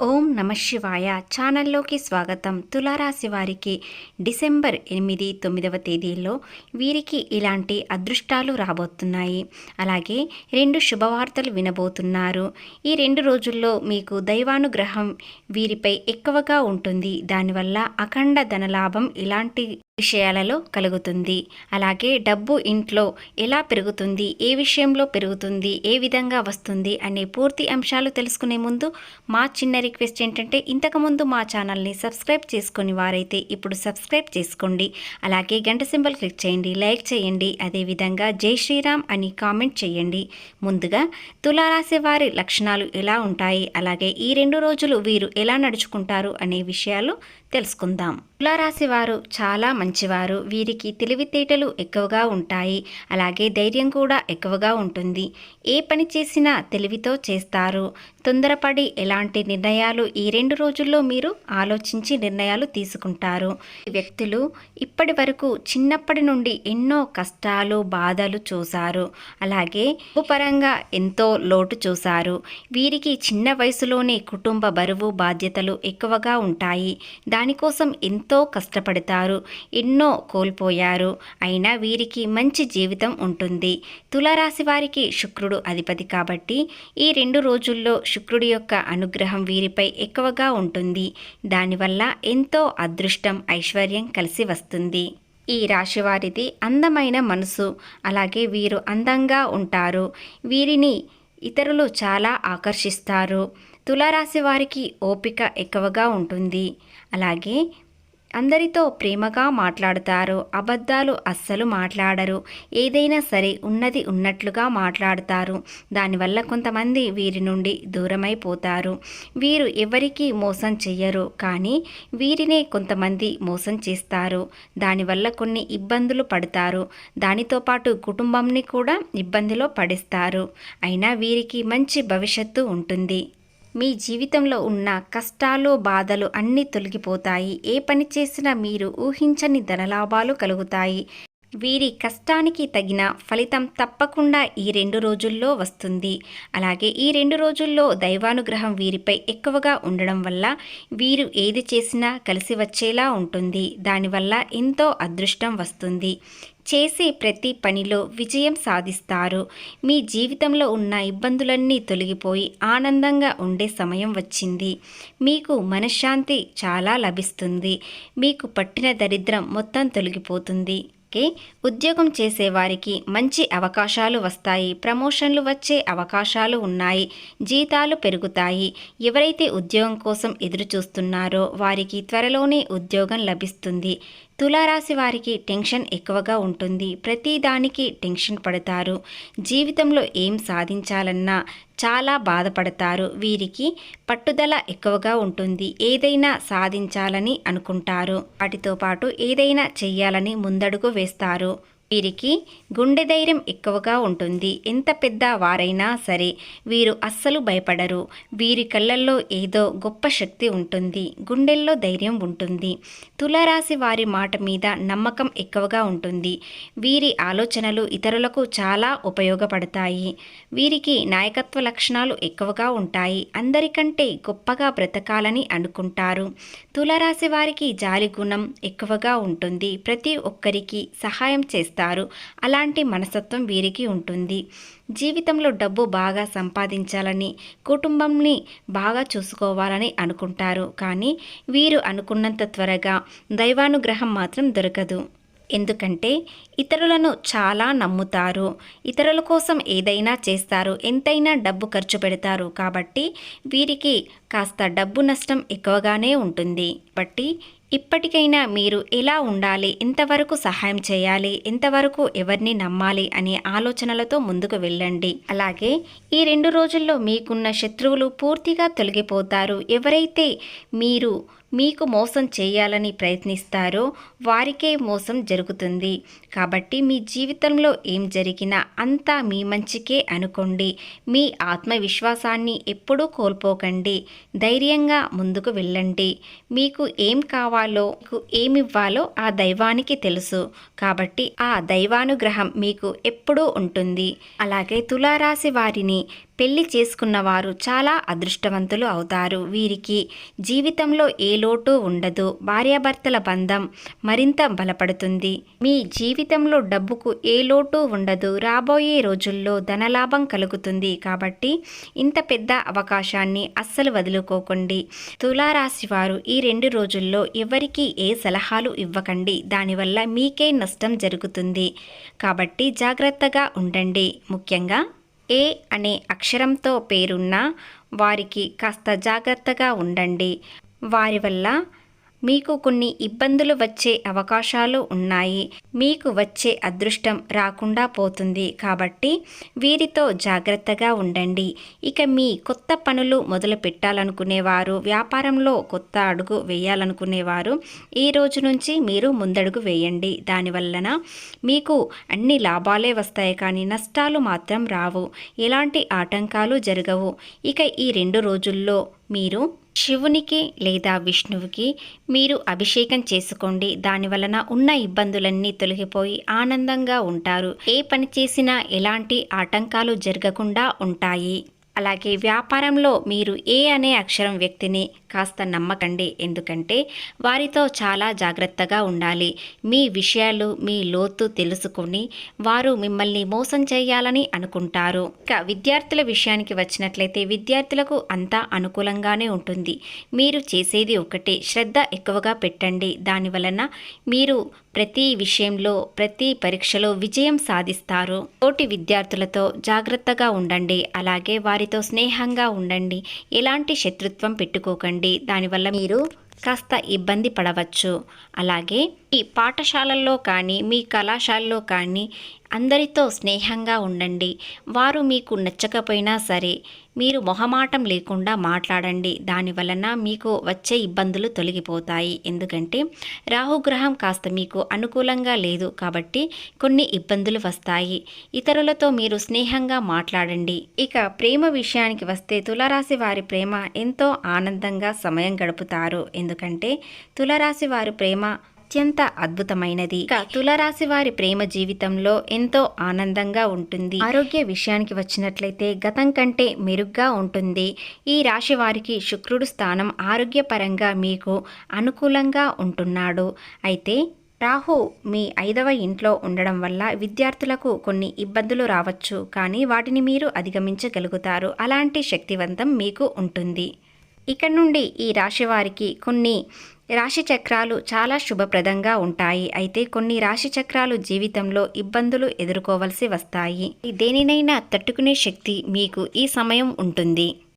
ఓం నమ శివాయ ఛానల్లోకి స్వాగతం. తులారాశి వారికి డిసెంబర్ ఎనిమిది తొమ్మిదవ తేదీల్లో వీరికి ఇలాంటి అదృష్టాలు రాబోతున్నాయి. అలాగే రెండు శుభవార్తలు వినబోతున్నారు. ఈ రెండు రోజుల్లో మీకు దైవానుగ్రహం వీరిపై ఎక్కువగా ఉంటుంది. దానివల్ల అఖండ ధనలాభం ఇలాంటి విషయాలలో కలుగుతుంది. అలాగే డబ్బు ఇంట్లో ఎలా పెరుగుతుంది? ఏ విషయంలో పెరుగుతుంది? ఏ విధంగా వస్తుంది? అనే పూర్తి అంశాలు తెలుసుకునే ముందు మా చిన్న రిక్వెస్ట్ ఏంటంటే ఇంతకుముందు మా ఛానల్ని సబ్స్క్రైబ్ చేసుకుని వారైతే ఇప్పుడు సబ్స్క్రైబ్ చేసుకోండి. అలాగే గంట సింబల్ క్లిక్ చేయండి లైక్ చేయండి అదేవిధంగా జై శ్రీరామ్ అని కామెంట్ చేయండి. ముందుగా తులారాశి వారి లక్షణాలు ఎలా ఉంటాయి? అలాగే ఈ రెండు రోజులు వీరు ఎలా నడుచుకుంటారు? అనే విషయాలు తెలుసుకుందాం. తులారాశి వారు చాలా మంచివారు. వీరికి తెలివితేటలు ఎక్కువగా ఉంటాయి. అలాగే ధైర్యం కూడా ఎక్కువగా ఉంటుంది. ఏ పని చేసినా తెలివితో చేస్తారు. తొందరపడి ఎలాంటి నిర్ణయాలు ఈ రెండు రోజుల్లో మీరు ఆలోచించి నిర్ణయాలు తీసుకుంటారు? వ్యక్తులు ఇప్పటి వరకు చిన్నప్పటి నుండి ఎన్నో కష్టాలు బాధలు చూశారు. అలాగే పరంగా ఎంతో లోటు చూశారు. వీరికి చిన్న వయసులోనే కుటుంబ బరువు బాధ్యతలు ఎక్కువగా ఉంటాయి. దానికోసం ఎంతో కష్టపడతారు. ఎన్నో కోల్పోయారు. అయినా వీరికి మంచి జీవితం ఉంటుంది. తులారాశి వారికి శుక్రుడు అధిపతి కాబట్టి ఈ రెండు రోజుల్లో శుక్రుడి యొక్క అనుగ్రహం వీరిపై ఎక్కువగా ఉంటుంది. దానివల్ల ఎంతో అదృష్టం ఐశ్వర్యం కలిసి వస్తుంది. ఈ రాశివారిది అందమైన మనసు. అలాగే వీరు అందంగా ఉంటారు. వీరిని ఇతరులు చాలా ఆకర్షిస్తారు. తులారాశి వారికి ఓపిక ఎక్కువగా ఉంటుంది. అలాగే అందరితో ప్రేమగా మాట్లాడతారు అబద్ధాలు అస్సలు మాట్లాడరు. ఏదైనా సరే ఉన్నది ఉన్నట్లుగా మాట్లాడతారు. దానివల్ల కొంతమంది వీరి నుండి దూరమైపోతారు. వీరు ఎవరికీ మోసం చెయ్యరు కానీ వీరినే కొంతమంది మోసం చేస్తారు. దానివల్ల కొన్ని ఇబ్బందులు పడతారు. దానితో పాటు కుటుంబంని కూడా ఇబ్బందిలో పడిస్తారు. అయినా వీరికి మంచి భవిష్యత్తు ఉంటుంది. మీ జీవితంలో ఉన్న కష్టాలు బాధలు అన్నీ తొలగిపోతాయి. ఏ పని చేసినా మీరు ఊహించని ధనలాభాలు కలుగుతాయి. వీరి కష్టానికి తగిన ఫలితం తప్పకుండా ఈ రెండు రోజుల్లో వస్తుంది. అలాగే ఈ రెండు రోజుల్లో దైవానుగ్రహం వీరిపై ఎక్కువగా ఉండడం వల్ల వీరు ఏది చేసినా కలిసి వచ్చేలా ఉంటుంది. దానివల్ల ఎంతో అదృష్టం వస్తుంది. చేసే ప్రతి పనిలో విజయం సాధిస్తారు. మీ జీవితంలో ఉన్న ఇబ్బందులన్నీ తొలగిపోయి ఆనందంగా ఉండే సమయం వచ్చింది. మీకు మనశ్శాంతి చాలా లభిస్తుంది. మీకు పట్టిన దరిద్రం మొత్తం తొలగిపోతుంది. కి ఉద్యోగం చేసేవారికి మంచి అవకాశాలు వస్తాయి. ప్రమోషన్లు వచ్చే అవకాశాలు ఉన్నాయి. జీతాలు పెరుగుతాయి. ఎవరైతే ఉద్యోగం కోసం ఎదురు చూస్తున్నారో వారికి త్వరలోనే ఉద్యోగం లభిస్తుంది. తులారాశి వారికి టెన్షన్ ఎక్కువగా ఉంటుంది. ప్రతిదానికి టెన్షన్ పడతారు. జీవితంలో ఏం సాధించాలన్నా చాలా బాధపడతారు. వీరికి పట్టుదల ఎక్కువగా ఉంటుంది. ఏదైనా సాధించాలని అనుకుంటారు. వాటితో పాటు ఏదైనా చెయ్యాలని ముందడుగు వేస్తారు. వీరికి గుండె ధైర్యం ఎక్కువగా ఉంటుంది. ఎంత పెద్ద వారైనా సరే వీరు అస్సలు భయపడరు. వీరి కళ్ళల్లో ఏదో గొప్ప శక్తి ఉంటుంది. గుండెల్లో ధైర్యం ఉంటుంది. తులారాశి వారి మాట మీద నమ్మకం ఎక్కువగా ఉంటుంది. వీరి ఆలోచనలు ఇతరులకు చాలా ఉపయోగపడతాయి. వీరికి నాయకత్వ లక్షణాలు ఎక్కువగా ఉంటాయి. అందరికంటే గొప్పగా బ్రతకాలని అనుకుంటారు. తులారాశి వారికి జాలి గుణం ఎక్కువగా ఉంటుంది. ప్రతి ఒక్కరికి సహాయం చేస్తారు. చేస్తారు. అలాంటి మనస్తత్వం వీరికి ఉంటుంది. జీవితంలో డబ్బు బాగా సంపాదించాలని కుటుంబంని బాగా చూసుకోవాలని అనుకుంటారు. కానీ వీరు అనుకున్నంత త్వరగా దైవానుగ్రహం మాత్రం దొరకదు. ఎందుకంటే ఇతరులను చాలా నమ్ముతారు. ఇతరుల కోసం ఏదైనా చేస్తారు. ఎంతైనా డబ్బు ఖర్చు పెడతారు. కాబట్టి వీరికి కాస్త డబ్బు నష్టం ఎక్కువగానే ఉంటుంది. బట్టి ఇప్పటికైనా మీరు ఎలా ఉండాలి? ఎంతవరకు సహాయం చేయాలి? ఎంతవరకు ఎవరిని నమ్మాలి? అనే ఆలోచనలతో ముందుకు వెళ్ళండి. అలాగే ఈ రెండు రోజుల్లో మీకున్న శత్రువులు పూర్తిగా తొలగిపోతారు. ఎవరైతే మీరు మీకు మోసం చేయాలని ప్రయత్నిస్తారో వారికే మోసం జరుగుతుంది. కాబట్టి మీ జీవితంలో ఏం జరిగినా అంతా మీ మంచికే అనుకోండి. మీ ఆత్మవిశ్వాసాన్ని ఎప్పుడూ కోల్పోకండి. ధైర్యంగా ముందుకు వెళ్ళండి. మీకు ఏం కావాలో మీకు ఏమివ్వాలో ఆ దైవానికి తెలుసు. కాబట్టి ఆ దైవానుగ్రహం మీకు ఎప్పుడూ ఉంటుంది. అలాగే తులారాశి వారిని పెళ్ళి చేసుకున్న వారు చాలా అదృష్టవంతులు అవుతారు. వీరికి జీవితంలో ఏ లోటు ఉండదు. భార్యాభర్తల బంధం మరింత బలపడుతుంది. మీ జీవితంలో డబ్బుకు ఏ లోటు ఉండదు. రాబోయే రోజుల్లో ధనలాభం కలుగుతుంది కాబట్టి ఇంత పెద్ద అవకాశాన్ని అస్సలు వదులుకోకండి. తులారాశి వారు ఈ రెండు రోజుల్లో ఎవరికి ఏ సలహాలు ఇవ్వకండి. దానివల్ల మీకే నష్టం జరుగుతుంది. కాబట్టి జాగ్రత్తగా ఉండండి. ముఖ్యంగా ఏ అనే అక్షరంతో పేరున్న వారికి కాస్త జాగ్రత్తగా ఉండండి. వారి వల్ల మీకు కొన్ని ఇబ్బందులు వచ్చే అవకాశాలు ఉన్నాయి. మీకు వచ్చే అదృష్టం రాకుండా పోతుంది. కాబట్టి వీరితో జాగ్రత్తగా ఉండండి. ఇక మీ కొత్త పనులు మొదలు పెట్టాలనుకునేవారు వ్యాపారంలో కొత్త అడుగు వేయాలనుకునేవారు ఈ రోజు నుంచి మీరు ముందడుగు వేయండి. దానివలన మీకు అన్ని లాభాలే వస్తాయి కానీ నష్టాలు మాత్రం రావు. ఎలాంటి ఆటంకాలు జరగవు. ఇక ఈ రెండు రోజుల్లో మీరు శివునికి లేదా విష్ణువుకి మీరు అభిషేకం చేసుకోండి. దాని వలన ఉన్న ఇబ్బందులన్నీ తొలగిపోయి ఆనందంగా ఉంటారు. ఏ పని చేసినా ఎలాంటి ఆటంకాలు జరగకుండా ఉంటాయి. అలాగే వ్యాపారంలో మీరు ఏ అనే అక్షరం వ్యక్తిని కాస్త నమ్మకండి. ఎందుకంటే వారితో చాలా జాగ్రత్తగా ఉండాలి. మీ విషయాలు మీ లోతు తెలుసుకొని వారు మిమ్మల్ని మోసం చేయాలని అనుకుంటారు. ఇక విద్యార్థుల విషయానికి వచ్చినట్లయితే విద్యార్థులకు అంతా అనుకూలంగానే ఉంటుంది. మీరు చేసేది ఒకటే. శ్రద్ధ ఎక్కువగా పెట్టండి. దాని వలన మీరు ప్రతి విషయంలో ప్రతి పరీక్షలో విజయం సాధిస్తారు. తోటి విద్యార్థులతో జాగ్రత్తగా ఉండండి. అలాగే వారి వారితో స్నేహంగా ఉండండి. ఎలాంటి శత్రుత్వం పెట్టుకోకండి. దానివల్ల మీరు కాస్త ఇబ్బంది పడవచ్చు. అలాగే ఈ పాఠశాలల్లో కానీ మీ కళాశాలలో కానీ అందరితో స్నేహంగా ఉండండి. వారు మీకు నచ్చకపోయినా సరే మీరు మొహమాటం లేకుండా మాట్లాడండి. దాని వలన మీకు వచ్చే ఇబ్బందులు తొలగిపోతాయి. ఎందుకంటే రాహుగ్రహం కాస్త మీకు అనుకూలంగా లేదు కాబట్టి కొన్ని ఇబ్బందులు వస్తాయి. ఇతరులతో మీరు స్నేహంగా మాట్లాడండి. ఇక ప్రేమ విషయానికి వస్తే తులరాశి వారి ప్రేమ ఎంతో ఆనందంగా సమయం గడుపుతారు. ఎందుకంటే తులరాశి వారి ప్రేమ అత్యంత అద్భుతమైనది. ఇక తులరాశి వారి ప్రేమ జీవితంలో ఎంతో ఆనందంగా ఉంటుంది. ఆరోగ్య విషయానికి వచ్చినట్లయితే గతం కంటే మెరుగ్గా ఉంటుంది. ఈ రాశి వారికి శుక్రుడు స్థానం ఆరోగ్యపరంగా మీకు అనుకూలంగా ఉంటున్నాడు. అయితే రాహు మీ ఐదవ ఇంట్లో ఉండడం వల్ల విద్యార్థులకు కొన్ని ఇబ్బందులు రావచ్చు. కానీ వాటిని మీరు అధిగమించగలుగుతారు. అలాంటి శక్తివంతం మీకు ఉంటుంది. ఇక్కడ నుండి ఈ రాశి వారికి కొన్ని రాశి చక్రాలు చాలా శుభప్రదంగా ఉంటాయి. అయితే కొన్ని రాశి చక్రాలు జీవితంలో ఇబ్బందులు ఎదుర్కోవలసి వస్తాయి. దేనినైనా తట్టుకునే శక్తి మీకు ఈ సమయం ఉంటుంది.